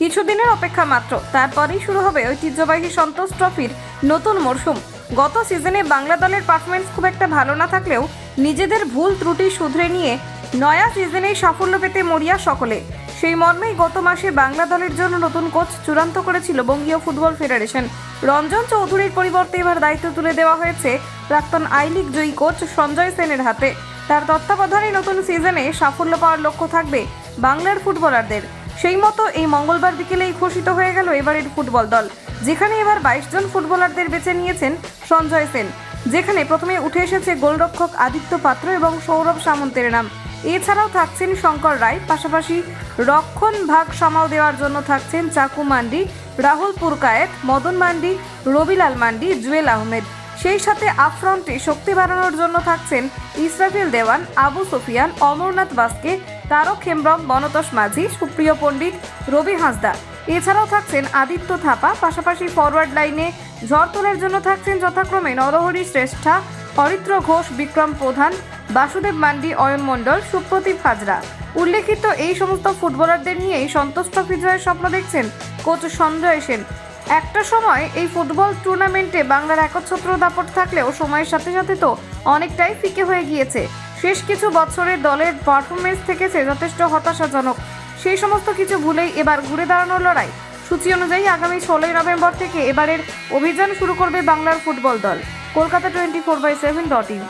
কিছুদিনের অপেক্ষা মাত্র। তারপরেই শুরু হবে ঐতিহ্যবাহী সন্তোষ ট্রফির নতুন মরশুম। গত সিজনে বাংলা দলের পারফরমেন্স খুব একটা ভালো না থাকলেও নিজেদের ভুল ত্রুটি শুধরে নিয়ে নয়া সিজনেই সাফল্য পেতে মরিয়া সকলে। সেই মর্মেই গত মাসে বাংলা দলের জন্য নতুন কোচ চূড়ান্ত করেছিল বঙ্গীয় ফুটবল ফেডারেশন। রঞ্জন চৌধুরীর পরিবর্তে এবার দায়িত্ব তুলে দেওয়া হয়েছে প্রাক্তন আই লিগ জয়ী কোচ সঞ্জয় সেনের হাতে। তার তত্ত্বাবধানে নতুন সিজনে সাফল্য পাওয়ার লক্ষ্য থাকবে বাংলার ফুটবলারদের। সেই মতো এই মঙ্গলবার বিকেলেই ঘোষিত হয়ে গেল এবারের ফুটবল দল, যেখানে এবার বাইশ জন ফুটবলারদের বেছে নিয়েছেন সঞ্জয় সেন, যেখানে প্রথমে উঠে এসেছে গোলরক্ষক আদিত্য পাত্র এবং সৌরভ সামন্তের নাম। এছাড়াও থাকছেন শঙ্কর রায়, পাশাপাশি রক্ষণ ভাগ সামাল দেওয়ার জন্য থাকছেন চাকু মান্ডি, রাহুল পুরকায়েত, মদন মান্ডি, রবিলাল মান্ডি, জুয়েল আহমেদ। সেই সাথে আপফ্রন্টে শক্তি বাড়ানোর জন্য থাকছেন ইসরাফিল দেওয়ান, আবু সুফিয়ান, অমরনাথ বাস্কে তারক হেমব্রম বনতোষ মাঝি, সুপ্রিয় পণ্ডিত রবি হাঁসদা। এছাড়াও থাকছেন আদিত্য থাপা, পাশাপাশি ফরওয়ার্ড লাইনে ঝড় তোলার জন্য থাকছেন যথাক্রমে নরহরি শ্রেষ্ঠা অরিত্র ঘোষ, বিক্রম প্রধান, বাসুদেব মান্ডি, অয়ন মণ্ডল সুপ্রদীপ হাজরা। উল্লেখিত এই সমস্ত ফুটবলারদের নিয়েই সন্তোষ ট্রফি জয়ের স্বপ্ন দেখছেন কোচ সঞ্জয় সেন। একটা সময় এই ফুটবল টুর্নামেন্টে বাংলার একচ্ছত্র দাপট থাকলেও সময়ের সাথে সাথে তো অনেকটাই ফিকে হয়ে গিয়েছে। শেষ কিছু বছরে দলের পারফরমেন্স থেকেছে যথেষ্ট হতাশাজনক। সেই সমস্ত কিছু ভুলেই এবার ঘুরে দাঁড়ানোর লড়াই। সূচি অনুযায়ী আগামী ষোলোই নভেম্বর থেকে এবারের অভিযান শুরু করবে বাংলার ফুটবল দল। Kolkata twenty four by seven dot in.